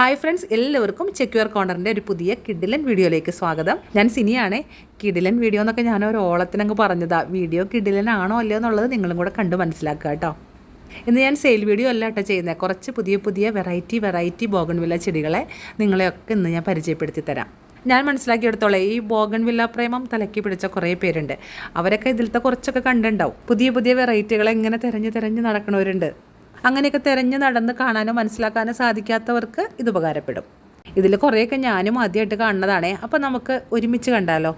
Hi friends എല്ലാവർക്കും ചെക്യൂർ കോർണറിന്റെ ഒരു പുതിയ കിഡിലൻ വീഡിയോയിലേക്ക് സ്വാഗതം. ഞാൻ സിനിയാണ്. കിഡിലൻ വീഡിയോ എന്നൊക്കെ ഞാൻ ഒരു ഓളത്തിനങ്ങ് പറഞ്ഞതാ. വീഡിയോ കിഡിലൻ ആണോ അല്ലയോ എന്നുള്ളത് നിങ്ങളും കൂടെ കണ്ട് മനസ്സിലാക്കുക കേട്ടോ ഇന്ന് ഞാൻ സെയിൽ വീഡിയോ അല്ല കേട്ടോ ചെയ്യുന്നത് കുറച്ച് പുതിയ പുതിയ വെറൈറ്റി വെറൈറ്റി ബോഗൺവില്ല ചെടികളെ നിങ്ങളെയൊക്കെ ഇന്ന് ഞാൻ പരിചയപ്പെടുത്തി തരാം. ഞാൻ മനസ്സിലാക്കിയെടുത്തോളെ ഈ ബോഗൺവില്ല പ്രേമം തലക്കി പിടിച്ച കുറേ പേരുണ്ട്. അവരൊക്കെ ഇതിലത്തെ കുറച്ചൊക്കെ കണ്ടുണ്ടാവും. പുതിയ പുതിയ വെറൈറ്റികളെ ഇങ്ങനെ തിരഞ്ഞ് തിരഞ്ഞ് നടക്കണവരുണ്ട്. അങ്ങനെയൊക്കെ തിരഞ്ഞ് നടന്ന് കാണാനോ മനസ്സിലാക്കാനോ സാധിക്കാത്തവർക്ക് ഇത് ഉപകാരപ്പെടും. ഇതിൽ കുറേയൊക്കെ ഞാനും ആദ്യമായിട്ട് കാണുന്നതാണേ. അപ്പോൾ നമുക്ക് ഒരുമിച്ച് കണ്ടാലോ?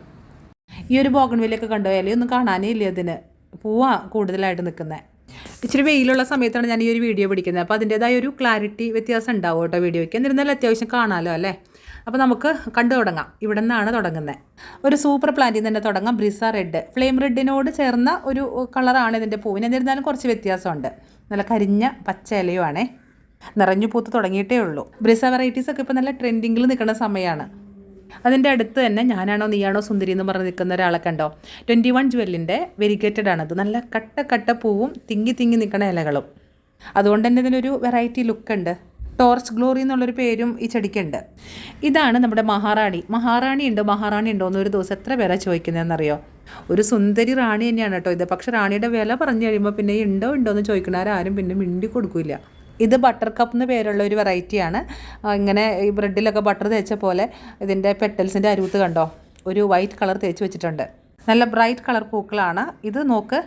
ഈ ഒരു ബോഗൺവില്ലൊക്കെ കണ്ടുപോയാലേ ഒന്നും കാണാനേ ഇല്ല ഇതിന്. പൂവാ കൂടുതലായിട്ട് നിൽക്കുന്നത് ഇച്ചിരി വെയിലുള്ള സമയത്താണ് ഞാൻ ഈ ഒരു വീഡിയോ പിടിക്കുന്നത്. അപ്പോൾ അതിന്റേതായ ഒരു ക്ലാരിറ്റി വ്യത്യാസം ഉണ്ടാവും കേട്ടോ വീഡിയോയ്ക്ക്. എന്നിരുന്നാലും അത്യാവശ്യം കാണാമല്ലോ അല്ലേ? അപ്പോൾ നമുക്ക് കണ്ടു തുടങ്ങാം. ഇവിടെ നിന്നാണ് തുടങ്ങുന്നത് ഒരു സൂപ്പർ പ്ലാന്റിൽ തന്നെ തുടങ്ങാം. ബ്രിസ റെഡ്. ഫ്ലെയിം റെഡിനോട് ചേർന്ന ഒരു കളറാണ് ഇതിന്റെ പൂവിന്. എന്നിരുന്നാലും കുറച്ച് വ്യത്യാസമുണ്ട്. നല്ല കരിഞ്ഞ പച്ച ഇലയുമാണേ. നിറഞ്ഞു പൂത്ത് തുടങ്ങിയിട്ടേ ഉള്ളൂ. ബ്രിസ വെറൈറ്റീസ് ഒക്കെ ഇപ്പോൾ നല്ല ട്രെൻഡിങ്ങിൽ നിൽക്കുന്ന സമയമാണ്. അതിന്റെ അടുത്ത് തന്നെ ഞാനാണോ നീയാണോ സുന്ദരി എന്ന് പറഞ്ഞ് നിൽക്കുന്ന ഒരാളെ കണ്ടോ? ട്വന്റി വൺ ജുവല്ലിന്റെ വെരിഗേറ്റഡ് ആണത് നല്ല കട്ട കട്ട പൂവും തിങ്ങി തിങ്ങി നിൽക്കുന്ന ഇലകളും. അതുകൊണ്ട് തന്നെ ഇതിനൊരു വെറൈറ്റി ലുക്ക് ഉണ്ട്. ടോർച്ച് ഗ്ലോറി എന്നുള്ളൊരു പേരും ഈ ചെടിക്കുണ്ട്. ഇതാണ് നമ്മുടെ മഹാറാണി. മഹാറാണി ഉണ്ടോ? മഹാറാണി ഉണ്ടോ? എന്നൊരു ദിവസം എത്ര പേരാ ചോദിക്കുന്നതെന്നറിയോ? ഒരു സുന്ദരി റാണി തന്നെയാണ് കേട്ടോ ഇത്. പക്ഷെ റാണിയുടെ വില പറഞ്ഞു കഴിയുമ്പോൾ പിന്നെ ഉണ്ടോ ഉണ്ടോ എന്ന് ചോദിക്കണവരാരും പിന്നെ മിണ്ടി കൊടുക്കില്ല ഇത് ബട്ടർ കപ്പ് എന്ന് പേരുള്ള ഒരു വെറൈറ്റിയാണ് ഇങ്ങനെ ഈ ബ്രെഡിലൊക്കെ ബട്ടർ തേച്ച പോലെ ഇതിന്റെ പെറ്റൽസിന്റെ അരുവത്ത് കണ്ടോ? ഒരു വൈറ്റ് കളർ തേച്ച് വെച്ചിട്ടുണ്ട്. നല്ല ബ്രൈറ്റ് കളർ പൂക്കളാണ്. ഇത് നോക്ക്.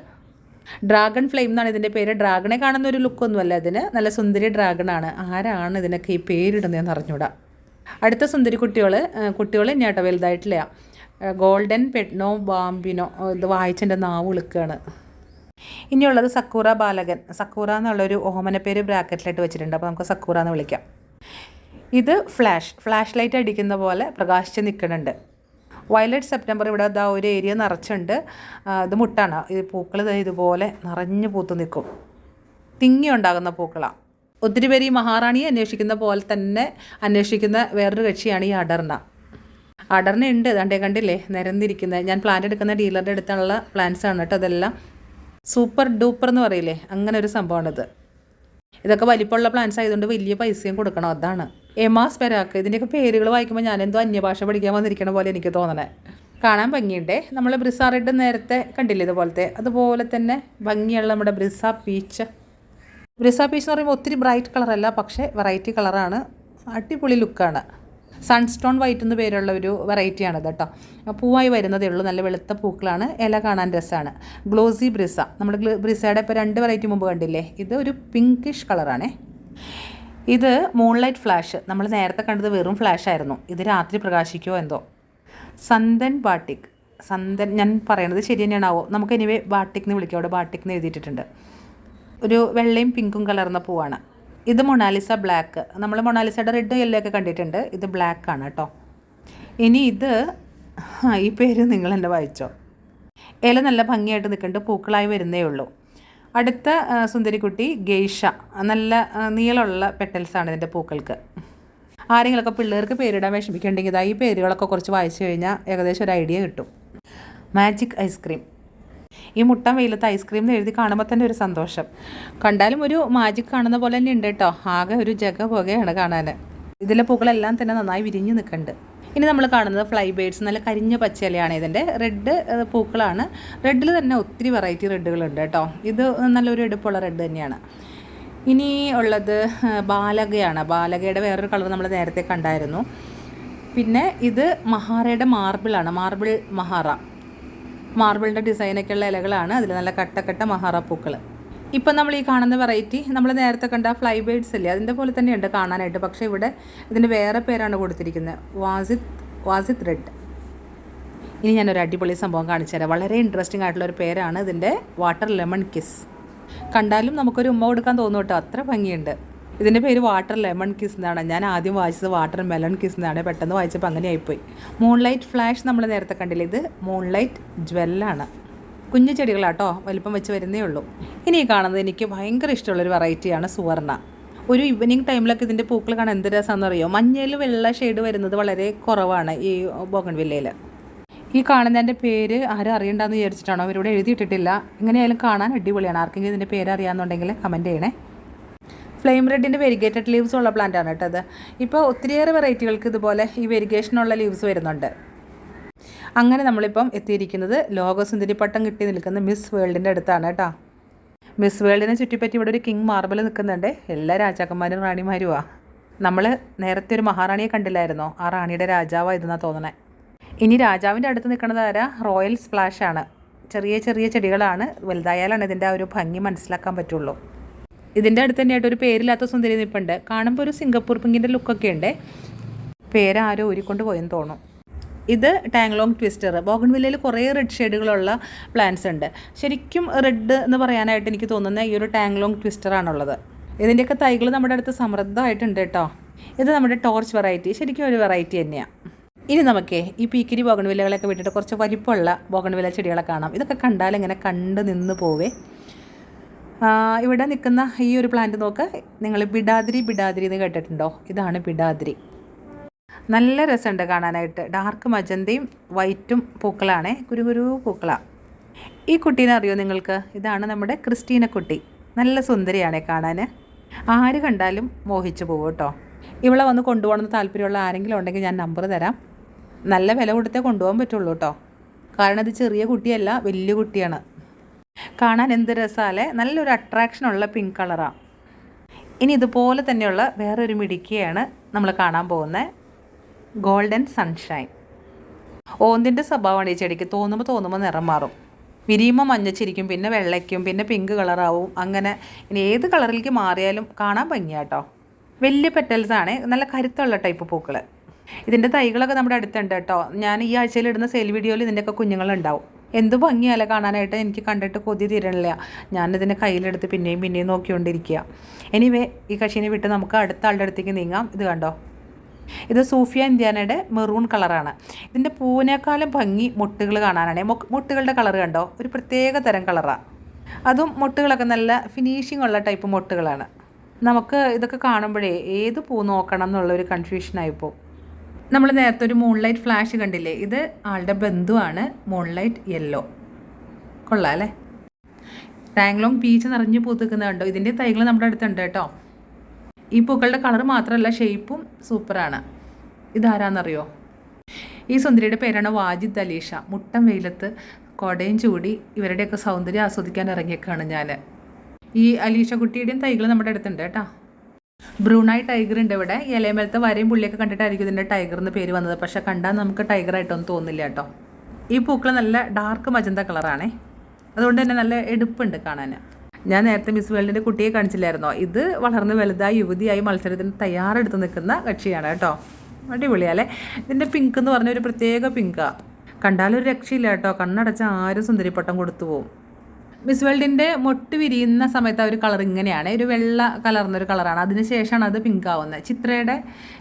ഡ്രാഗൺ ഫ്ലെയിം എന്നാണ് ഇതിന്റെ പേര്. ഡ്രാഗണെ കാണുന്ന ഒരു ലുക്കൊന്നുമല്ല ഇതിന്. നല്ല സുന്ദരി ഡ്രാഗണാണ് ആരാണ് ഇതിനൊക്കെ ഈ പേരിടുന്നതെന്ന് അറിഞ്ഞൂടാ. അടുത്ത സുന്ദരി കുട്ടികൾ കുട്ടികൾ തന്നെയാട്ടോ വലുതായിട്ടില്ല. ഗോൾഡൻ പെഡ്നോ ബാമ്പിനോ ഇത് വായിച്ചെന്റെ നാവ് വിളിക്കുകയാണ് ഇനിയുള്ളത് സക്കൂറ ബാലകൻ. സക്കൂറ എന്നുള്ളൊരു ഓമന പേര് ബ്രാക്കറ്റിലിട്ട് വെച്ചിട്ടുണ്ട്. അപ്പോൾ നമുക്ക് സക്കൂറ എന്ന് വിളിക്കാം. ഇത് ഫ്ലാഷ്. ഫ്ലാഷ് ലൈറ്റ് അടിക്കുന്ന പോലെ പ്രകാശിച്ച് നിൽക്കുന്നുണ്ട്. വയലറ്റ് സെപ്റ്റംബർ ഇവിടെ ഇതാ ഒരു ഏരിയ നിറച്ചുണ്ട്. ഇത് മുട്ടാണ്. ഇത് പൂക്കൾ ഇതുപോലെ നിറഞ്ഞു പൂത്ത് നിൽക്കും. തിങ്ങി ഉണ്ടാകുന്ന പൂക്കളാണ് ഒത്തിരി പേര് ഈ മഹാറാണിയെ അന്വേഷിക്കുന്ന പോലെ തന്നെ അന്വേഷിക്കുന്ന വേറൊരു കക്ഷിയാണ് ഈ അടർണ. അടർണ ഉണ്ട് ദണ്ടേ കണ്ടില്ലേ? നിരന്നിരിക്കുന്നത്. ഞാൻ പ്ലാന്റ് എടുക്കുന്ന ഡീലറുടെ അടുത്തുള്ള പ്ലാന്റ്സ് ആണ് കേട്ടോ അതെല്ലാം സൂപ്പർ ഡൂപ്പർ എന്ന് പറയില്ലേ? അങ്ങനെ ഒരു സംഭവമാണിത്. ഇതൊക്കെ വലിപ്പമുള്ള പ്ലാന്റ്സ് ആയതുകൊണ്ട് വലിയ പൈസയും കൊടുക്കണം. അതാണ്. എമാസ് പെരാക്ക് ഇതിന്റെയൊക്കെ പേരുകൾ വായിക്കുമ്പോൾ ഞാനെന്തോ അന്യഭാഷ പഠിക്കാൻ വന്നിരിക്കണ പോലെ എനിക്ക് തോന്നണേ. കാണാൻ ഭംഗിയുണ്ടേ. നമ്മൾ ബ്രിസ റെഡ് നേരത്തെ കണ്ടില്ലേ ഇതുപോലത്തെ? അതുപോലെ തന്നെ ഭംഗിയുള്ള നമ്മുടെ ബ്രിസ പീച്ച്. ബ്രിസ പീച്ച് എന്ന് പറയുമ്പോൾ ഒത്തിരി ബ്രൈറ്റ് കളറല്ല പക്ഷേ വെറൈറ്റി കളറാണ്. അടിപൊളി ലുക്കാണ് സൺസ്റ്റോൺ വൈറ്റ് എന്ന് പേരുള്ള ഒരു വെറൈറ്റിയാണ് കേട്ടോ. പൂവായി വരുന്നതേ ഉള്ളൂ. നല്ല വെളുത്ത പൂക്കളാണ്. ഇല കാണാൻ രസമാണ് ഗ്ലോസി ബ്രിസ നമ്മൾ ബ്രിസയുടെ ഇപ്പോൾ രണ്ട് വെറൈറ്റി മുമ്പ് കണ്ടില്ലേ? ഇത് ഒരു പിങ്കിഷ് കളറാണേ ഇത് മൂൺലൈറ്റ് ഫ്ലാഷ് നമ്മൾ നേരത്തെ കണ്ടത് വെറും ഫ്ലാഷ് ആയിരുന്നു. ഇത് രാത്രി പ്രകാശിക്കുമോ എന്തോ? സന്തൻ ബാട്ടിക്. സന്തൻ ഞാൻ പറയണത് ശരി തന്നെയാണാവോ? നമുക്ക് എനിവേ ബാട്ടിക് എന്ന് വിളിക്കാം. അവിടെ ബാട്ടിക് എന്ന് എഴുതിയിട്ടുണ്ട് ഒരു വെള്ളയും പിങ്കും കലർന്ന പൂവാണ്. ഇത് മൊണാലിസ ബ്ലാക്ക്. നമ്മൾ മൊണാലിസയുടെ റെഡ് യെല്ലോ ഒക്കെ കണ്ടിട്ടുണ്ട്. ഇത് ബ്ലാക്ക് ആണ് കേട്ടോ ഇനി ഇത് ഈ പേര് നിങ്ങൾ എന്നെ വായിച്ചോ? ഇല നല്ല ഭംഗിയായിട്ട് നിൽക്കുന്നുണ്ട് പൂക്കളായി വരുന്നേ ഉള്ളൂ. അടുത്ത സുന്ദരിക്കുട്ടി ഗെയ്ഷ. നല്ല നീളമുള്ള പെറ്റൽസാണ് ഇതിന്റെ പൂക്കൾക്ക്. ആരെങ്കിലുമൊക്കെ പിള്ളേർക്ക് പേരിടാൻ വിഷമിക്കുന്നുണ്ടെങ്കിൽ ഇതാ ഈ പേരുകളൊക്കെ കുറച്ച് വായിച്ചു കഴിഞ്ഞാൽ ഏകദേശം ഒരു ഐഡിയ കിട്ടും. മാജിക് ഐസ്ക്രീം ഈ മുട്ടൻ വെയിലത്ത് ഐസ്ക്രീം എന്ന് എഴുതി കാണുമ്പോൾ തന്നെ ഒരു സന്തോഷം. കണ്ടാലും ഒരു മാജിക് കാണുന്ന പോലെ തന്നെ ഉണ്ട് കേട്ടോ ആകെ ഒരു ജഗ പുകയാണ് കാണാൻ ഇതിലെ പൂക്കളെല്ലാം തന്നെ നന്നായി വിരിഞ്ഞു നിൽക്കുന്നുണ്ട് ഇനി നമ്മൾ കാണുന്നത് ഫ്ലൈ ബേഡ്സ് നല്ല കരിഞ്ഞ പച്ചയിലയാണ് ഇതിന്റെ റെഡ് പൂക്കളാണ്. റെഡിൽ തന്നെ ഒത്തിരി വെറൈറ്റി റെഡുകളുണ്ട് കേട്ടോ ഇത് നല്ലൊരു എടുപ്പുള്ള റെഡ് തന്നെയാണ്. ഇനി ഉള്ളത് ബാലകയാണ്. ബാലകയുടെ വേറൊരു കളർ നമ്മൾ നേരത്തെ കണ്ടായിരുന്നു. പിന്നെ ഇത് മഹാറയുടെ മാർബിളാണ് മാർബിൾ മഹാറ. മാർബിളിന്റെ ഡിസൈനൊക്കെ ഉള്ള ഇലകളാണ്. അതിൽ നല്ല കട്ടക്കട്ട മഹാറ പൂക്കൾ ഇപ്പം നമ്മൾ ഈ കാണുന്ന വെറൈറ്റി നമ്മൾ നേരത്തെ കണ്ട ഫ്ലൈ ബേഡ്സ് അല്ലേ അതിന്റെ പോലെ തന്നെയുണ്ട് കാണാനായിട്ട്. പക്ഷേ ഇവിടെ ഇതിന്റെ വേറെ പേരാണ് കൊടുത്തിരിക്കുന്നത്. വാസിത് വാസിത് റെഡ്. ഇനി ഞാനൊരു അടിപൊളി സംഭവം കാണിച്ചു തരാം. വളരെ ഇൻട്രസ്റ്റിംഗ് ആയിട്ടുള്ള ഒരു പേരാണ് ഇതിന്റെ വാട്ടർ ലെമൺ കിസ്. കണ്ടാലും നമുക്കൊരു ഉമ്മ കൊടുക്കാൻ തോന്നും കേട്ടോ. അത്ര ഭംഗിയുണ്ട്. ഇതിന്റെ പേര് വാട്ടർ ലെമൺ കിസ് എന്നാണ്. ഞാൻ ആദ്യം വായിച്ചത് വാട്ടർ മെലൺ കിസ് എന്നാണ്. പെട്ടെന്ന് വായിച്ചപ്പോൾ അങ്ങനെ ആയിപ്പോയി മൂൺലൈറ്റ് ഫ്ലാഷ് നമ്മൾ നേരത്തെ കണ്ടില്ല? ഇത് മൂൺലൈറ്റ് ജ്വല്ലാണ് കുഞ്ഞു ചെടികളാട്ടോ. വലിപ്പം വെച്ച് വരുന്നേ ഉള്ളൂ. ഇനി കാണുന്നത് എനിക്ക് ഭയങ്കര ഇഷ്ടമുള്ളൊരു വെറൈറ്റിയാണ് സുവർണ. ഒരു ഈവനിങ് ടൈമിലൊക്കെ ഇതിന്റെ പൂക്കൾ കാണാൻ എന്ത് രസമാണെന്ന് അറിയോ മഞ്ഞയിൽ വെള്ള ഷെയ്ഡ് വരുന്നത് വളരെ കുറവാണ് ഈ ബോഗൺവില്ലയിൽ ഈ കാണുന്നതിന്റെ പേര് ആരും അറിയണ്ടെന്ന് വിചാരിച്ചിട്ടാണോ? അവരിവിടെ എഴുതിയിട്ടിട്ടില്ല. എങ്ങനെയായാലും കാണാൻ അടിപൊളിയാണ്. ആർക്കെങ്കിലും ഇതിന്റെ പേര് അറിയാമെന്നുണ്ടെങ്കിൽ കമന്റ് ചെയ്യണേ. ഫ്ലെയിം റെഡിന്റെ വെരിഗേറ്റഡ് ലീവ്സ് ഉള്ള പ്ലാന്റ് ആണ് കേട്ടത് ഇപ്പോൾ ഒത്തിരിയേറെ വെറൈറ്റികൾക്ക് ഇതുപോലെ ഈ വെരിഗേഷനുള്ള ലീവ്സ് വരുന്നുണ്ട്. അങ്ങനെ നമ്മളിപ്പം എത്തിയിരിക്കുന്നത് ലോകസുന്ദരി പട്ടം കിട്ടി നിൽക്കുന്ന മിസ് വേൾഡിന്റെ അടുത്താണ് കേട്ടോ. മിസ് വേൾഡിനെ ചുറ്റിപ്പറ്റി ഇവിടെ ഒരു കിങ് മാർബിൾ നിൽക്കുന്നുണ്ട്. എല്ലാ രാജാക്കന്മാരും റാണിമാരുമാ നമ്മൾ നേരത്തെ ഒരു മഹാറാണിയെ കണ്ടില്ലായിരുന്നോ? ആ റാണിയുടെ രാജാവാണ് ഇതെന്നാണ് തോന്നണേ. ഇനി രാജാവിന്റെ അടുത്ത് നിൽക്കുന്നത് ആരാ? റോയൽ സ്പ്ലാഷാണ് ചെറിയ ചെറിയ ചെടികളാണ്. വലുതായാലാണ് ഇതിന്റെ ആ ഒരു ഭംഗി മനസ്സിലാക്കാൻ പറ്റുള്ളൂ. ഇതിന്റെ അടുത്ത് തന്നെയായിട്ട് ഒരു പേരില്ലാത്ത സുന്ദരി നിൽപ്പുണ്ട് കാണുമ്പോൾ ഒരു സിംഗപ്പൂർ പിങ്കിന്റെ ലുക്കൊക്കെ ഉണ്ട്. പേരാരോ ഊരിക്കൊണ്ട് പോയെന്ന് തോന്നും. ഇത് ടാങ്ലോങ് ട്വിസ്റ്റർ. ബോഗൺവില്ലയിൽ കുറേ റെഡ് ഷെയ്ഡുകളുള്ള പ്ലാന്റ്സ് ഉണ്ട്. ശരിക്കും റെഡ് എന്ന് പറയാനായിട്ട് എനിക്ക് തോന്നുന്ന ഈ ഒരു ടാങ്ലോങ് ട്വിസ്റ്റർ ട്വിസ്റ്ററാണുള്ളത് ഇതിന്റെയൊക്കെ തൈകൾ നമ്മുടെ അടുത്ത് സമൃദ്ധമായിട്ടുണ്ട് കേട്ടോ. ഇത് നമ്മുടെ ടോർച്ച് വെറൈറ്റി. ശരിക്കും ഒരു വെറൈറ്റി തന്നെയാണ് ഇനി നമുക്ക് ഈ പീക്കിരി ബോഗൺവില്ലകളൊക്കെ വിട്ടിട്ട് കുറച്ച് വലിപ്പമുള്ള ബോഗൺവില്ല ചെടികളെ കാണാം. ഇതൊക്കെ കണ്ടാൽ ഇങ്ങനെ കണ്ട് നിന്ന് പോവേ? ഇവിടെ നിൽക്കുന്ന ഈ ഒരു പ്ലാന്റ് നോക്ക്. നിങ്ങൾ ബിഡാദ്രി ബിഡാദ്രി എന്ന് കേട്ടിട്ടുണ്ടോ? ഇതാണ് ബിഡാദ്രി. നല്ല രസമുണ്ട് കാണാനായിട്ട്. ഡാർക്ക് മജന്തയും വൈറ്റും പൂക്കളാണേ. കുരു കുരു പൂക്കളാണ് ഈ കുട്ടീനെ അറിയോ നിങ്ങൾക്ക്? ഇതാണ് നമ്മുടെ ക്രിസ്റ്റീന കുട്ടി. നല്ല സുന്ദരിയാണേ കാണാൻ ആര് കണ്ടാലും മോഹിച്ചു പോകും കേട്ടോ. ഇവളെ വന്ന് കൊണ്ടുപോകണമെന്ന് താല്പര്യമുള്ള ആരെങ്കിലും ഉണ്ടെങ്കിൽ ഞാൻ നമ്പർ തരാം. നല്ല വില കൊടുത്തേ കൊണ്ടുപോകാൻ പറ്റുള്ളൂ കേട്ടോ. കാരണം ഇത് ചെറിയ കുട്ടിയല്ല വലിയ കുട്ടിയാണ്. കാണാൻ എന്ത് രസാലേ? നല്ലൊരു അട്രാക്ഷനുള്ള പിങ്ക് കളറാണ് ഇനി ഇതുപോലെ തന്നെയുള്ള വേറൊരു മിടുക്കിയാണ് നമ്മൾ കാണാൻ പോകുന്നത് ഗോൾഡൻ സൺഷൈൻ ഓന്തിന്റെ സ്വഭാവമാണ് ഈ ചെടിക്ക്. തോന്നുമ്പോൾ തോന്നുമ്പോൾ നിറം മാറും. വിരിയുമ്പോൾ മഞ്ഞച്ചിരിക്കും പിന്നെ വെള്ളയ്ക്കും പിന്നെ പിങ്ക് കളറാവും അങ്ങനെ ഇനി ഏത് കളറിലേക്ക് മാറിയാലും കാണാൻ ഭംഗിയാട്ടോ വലിയ പെറ്റൽസാണ് നല്ല കരുത്തുള്ള ടൈപ്പ് പൂക്കൾ ഇതിന്റെ തൈകളൊക്കെ നമ്മുടെ അടുത്തുണ്ട് കേട്ടോ ഞാൻ ഈ ആഴ്ചയിൽ ഇടുന്ന സെയിൽ വീഡിയോയിൽ ഇതിന്റെയൊക്കെ കുഞ്ഞുങ്ങളുണ്ടാവും. എന്ത് ഭംഗിയല്ല കാണാനായിട്ട്? എനിക്ക് കണ്ടിട്ട് കൊതി തീരണില്ല. ഞാനിതിനെ കയ്യിലെടുത്ത് പിന്നെയും പിന്നെയും നോക്കിക്കൊണ്ടിരിക്കുക. എനിവേ ഈ കക്ഷീനെ വിട്ട് നമുക്ക് അടുത്ത ആളുടെ അടുത്തേക്ക് നീങ്ങാം. ഇത് കണ്ടോ? ഇത് സൂഫിയ ഇന്ത്യാനയുടെ മെറൂൺ കളറാണ്. ഇതിന്റെ പൂവിനേക്കാളും ഭംഗി മുട്ടുകൾ കാണാനാണ്. മുട്ടുകളുടെ കളർ കണ്ടോ? ഒരു പ്രത്യേക തരം കളറാണ് അതും മുട്ടുകളൊക്കെ നല്ല ഫിനിഷിംഗ് ഉള്ള ടൈപ്പ് മുട്ടുകളാണ്. നമുക്ക് ഇതൊക്കെ കാണുമ്പോഴേ ഏത് പൂ നോക്കണം എന്നുള്ളൊരു കൺഫ്യൂഷനായിപ്പോൾ നമ്മൾ നേരത്തെ ഒരു മൂൺലൈറ്റ് ഫ്ലാഷ് കണ്ടില്ലേ? ഇത് ആളുടെ ബന്ധുവാണ്. മൂൺലൈറ്റ് യെല്ലോ കൊള്ളാം അല്ലേ? ടാങ്ലോങ് പീച്ച് നിറഞ്ഞു പൂത്തുക്കുന്നത് കണ്ടോ? ഇതിന്റെ തൈകൾ നമ്മുടെ അടുത്തുണ്ട് കേട്ടോ. ഈ പൂക്കളുടെ കളർ മാത്രമല്ല ഷേപ്പും സൂപ്പറാണ് ഇതാരാന്നറിയോ? ഈ സുന്ദരിയുടെ പേരാണ് വാജിദ് അലീഷ. മുട്ടം വെയിലത്ത് കൊടയും ചൂടി ഇവരുടെയൊക്കെ സൗന്ദര്യം ആസ്വദിക്കാൻ ഇറങ്ങിയേക്കാണ് ഞാൻ ഈ അലീഷ കുട്ടിയുടെയും തൈകൾ നമ്മുടെ അടുത്തുണ്ട് കേട്ടോ. ബ്രൂണായി ടൈഗർ ഉണ്ട് ഇവിടെ. ഇലയമേലത്തെ വരയും പുള്ളിയൊക്കെ കണ്ടിട്ടായിരിക്കും ഇതിന്റെ ടൈഗർ എന്ന് പേര് വന്നത്. പക്ഷെ കണ്ടാൽ നമുക്ക് ടൈഗർ ആയിട്ടൊന്നും തോന്നില്ല കേട്ടോ. ഈ പൂക്കൾ നല്ല ഡാർക്ക് മജന്ത കളറാണേ അതുകൊണ്ട് തന്നെ നല്ല എടുപ്പുണ്ട് കാണാൻ. ഞാൻ നേരത്തെ മിസ് വേൾഡിന്റെ കുട്ടിയെ കാണിച്ചില്ലായിരുന്നോ? ഇത് വളർന്ന് വലുതായി യുവതിയായി മത്സരത്തിന് തയ്യാറെടുത്ത് നിൽക്കുന്ന കക്ഷിയാണ് കേട്ടോ. അടിപൊളിയാല്ലേ ഇതിന്റെ പിങ്ക് എന്ന് പറഞ്ഞ ഒരു പ്രത്യേക പിങ്കാണ് കണ്ടാലൊരു രക്ഷയില്ല കേട്ടോ. കണ്ണടച്ച ആരും സുന്ദരിപ്പട്ടം കൊടുത്തു പോകും മിസ് വേൾഡിന്റെ മൊട്ട് വിരിയുന്ന സമയത്ത് ആ ഒരു കളർ ഇങ്ങനെയാണ്. ഒരു വെള്ള കലർന്നൊരു കളറാണ് അതിന് ശേഷമാണ് അത് പിങ്ക് ആവുന്നത്. ചിത്രയുടെ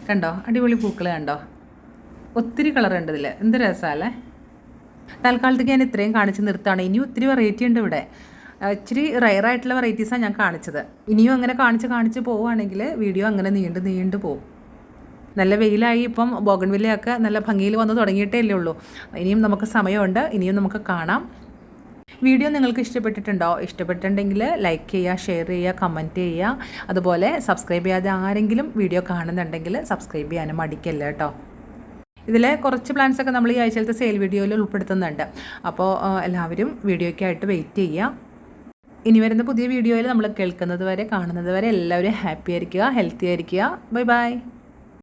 കണ്ടോ? അടിപൊളി പൂക്കൾ കണ്ടോ? ഒത്തിരി കളർ ഉണ്ട് ഇതിൽ എന്ത് രസമല്ലേ തൽക്കാലത്തേക്ക് ഞാൻ ഇത്രയും കാണിച്ച് നിർത്താണ് ഇനിയും ഒത്തിരി വെറൈറ്റി ഉണ്ട് ഇവിടെ. ഇച്ചിരി റയർ ആയിട്ടുള്ള വെറൈറ്റീസാണ് ഞാൻ കാണിച്ചത്. ഇനിയും അങ്ങനെ കാണിച്ച് കാണിച്ച് പോവുകയാണെങ്കിൽ വീഡിയോ അങ്ങനെ നീണ്ട് നീണ്ടു പോകും നല്ല വെയിലായി ഇപ്പം ബോഗൺവില്ലയൊക്കെ നല്ല ഭംഗിയിൽ വന്ന് തുടങ്ങിയിട്ടേ ഉള്ളൂ. ഇനിയും നമുക്ക് സമയമുണ്ട്. ഇനിയും നമുക്ക് കാണാം. വീഡിയോ നിങ്ങൾക്ക് ഇഷ്ടപ്പെട്ടിട്ടുണ്ടോ? ഇഷ്ടപ്പെട്ടിട്ടുണ്ടെങ്കിൽ ലൈക്ക് ചെയ്യുക ഷെയർ ചെയ്യുക കമന്റ് ചെയ്യുക. അതുപോലെ സബ്സ്ക്രൈബ് ചെയ്യാതെ ആരെങ്കിലും വീഡിയോ കാണുന്നുണ്ടെങ്കിൽ സബ്സ്ക്രൈബ് ചെയ്യാനും മടിക്കല്ല കേട്ടോ ഇതിലെ കുറച്ച് പ്ലാൻസ് ഒക്കെ നമ്മൾ ഈ ആഴ്ചയിലത്തെ സെയിൽ വീഡിയോയിൽ ഉൾപ്പെടുത്തുന്നുണ്ട്. അപ്പോൾ എല്ലാവരും വീഡിയോയ്ക്കായിട്ട് വെയിറ്റ് ചെയ്യുക. ഇനി വരുന്ന പുതിയ വീഡിയോയിൽ നമ്മൾ കേൾക്കുന്നത് വരെ കാണുന്നത് വരെ എല്ലാവരും ഹാപ്പി ആയിരിക്കുക ഹെൽത്തി ആയിരിക്കുക. Bye bye